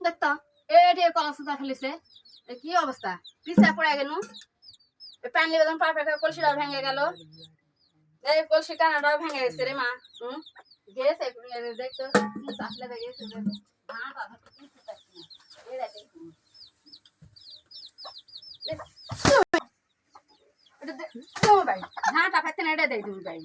দেখতো এটি কলা সুতা ফেলিছে এ কি অবস্থা? পিছা পড়ে গেল। প্যান লিবেদন পার কলসিটাও ভেঙে গেল। এই কলসি কানাটাও ভেঙে গেছে রে মা। হুম? গেছে দেখতো আসলে গেছে মা, বাবা কিছু পাচ্ছি না। এই দেখ, এই হুম। দেখ, এটা দে- তুমি ভাই ঝাঁটা পাইতে না এটা দেয় তুমি ভাই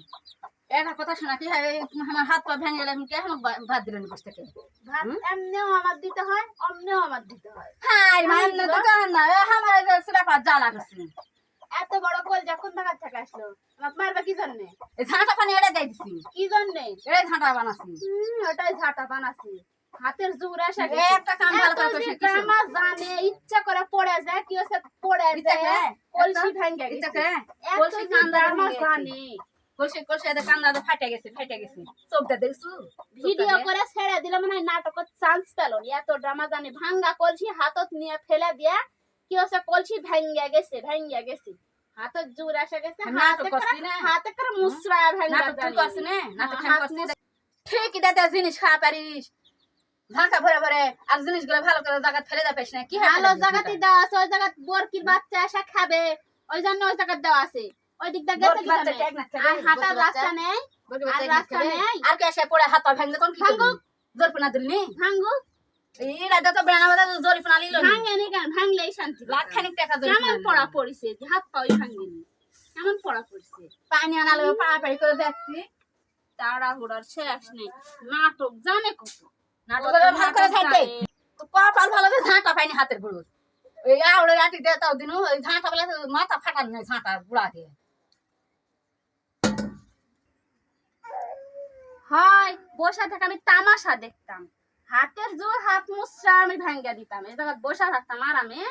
এটা কথা শোনা কি হয় আমার হাত পা ভেঙে গেলে আমি কে আমার ভাত দিলেন বসে থেকে ভাত এমনিও আমার দিতে হয় অমনিও আমার দিতে হয়। হাই মান না তো কান না আমার সেটা পা জ্বালা করছে। এত বড় কোল যখন থাকার থেকে আসলো আমার মারবে কি জন্যে? এই ঝাঁটা পানি এটা দেয় দিছি। কি জন্যে? এটা ঝাঁটা বানাছি। ওটাই ঝাঁটা বানাছি। হাতের জোর আসা একটা কাম ভালো করে জানে ইচ্ছা করে পড়ে যায় কি হচ্ছে পড়ে যায়? কলসি গেছে। কলসি কান্দা ভেঙে কলসি কলসি এটা কান্দা তো ফাটে গেছে ফাটে গেছে। দেখছু ভিডিও করে ছেড়ে দিলে মনে হয় নাটকের চান্স পেল এত ড্রামা জানে ভাঙ্গা কলসি হাতত নিয়ে ফেলে দিয়া কি হচ্ছে কলসি ভেঙে গেছে ভেঙে গেছে। হাতত জোর আসা গেছে হাতে করে? হাতে করে মুসরা ভেঙে নাটক করছিস না নাটক হ্যাঁ, করছিস ঠিক এটা জিনিস খাওয়া পারিস। ঝাঁকা ভরে ভরে আর জিনিসগুলো ভালো করে জায়গা ফেলে দা পারিস না কি ভালো জায়গাতে দেওয়া আছে ওই জায়গা বরকির বাচ্চা এসে খাবে ওই জন্য ওই জায়গা দেওয়া আছে। ওই গেছে কি না খেলে, আর হাঁটার রাস্তা নেই আর রাস্তা নেই। আর কে এসে পড়ে হাত ভেঙে কি। জোরপনা দিলনি তো বাদা জরিপনা লিল কেন? ভাঙলেই শান্তি। লাখ খানিক টাকা কেমন পড়া পড়িছে যে হাত পাওই ভাঙেনি কেমন পড়া পড়িছে? পানি আনা পাড়াপাড়ি করে দেখছি তাড়া শেষ নেই। নাটক জানে কত। নাটক ভালো করে থাকবে তো কপাল ভালো যে ঝাঁটা পাইনি হাতের গুঁড়ো ওই আউড়ে রাটি দিয়ে তাও দিনু ওই ঝাঁটা বলে মাথা ফাটান নাই ঝাঁটা গুড়া দিয়ে। হয় বসা থেকে আমি তামাশা দেখতাম। হাতের জোর হাত মুসরা আমি ভাঙ্গা দিতাম। এই জায়গা বসা থাকতাম আরামে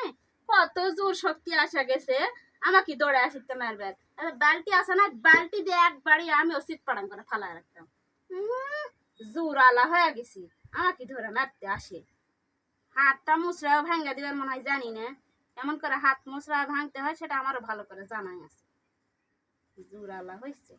কত জোর শক্তি আসা গেছে। আমাকে দৌড়ে আসিতে মারবে। বালতি আছে না বালতি দিয়ে একবারই আমি ওষুধ পাড়াম করে ফালা রাখতাম। জোর আলা হয়ে গেছি। আমাকে ধরে মারতে আসে। হাতটা মুচড়া ভাঙ্গা দিবার মনে হয় জানি না। এমন করে হাত মুচড়া ভাঙতে হয়, সেটা আমারও ভালো করে জানাই আছে। জোরালা হয়েছে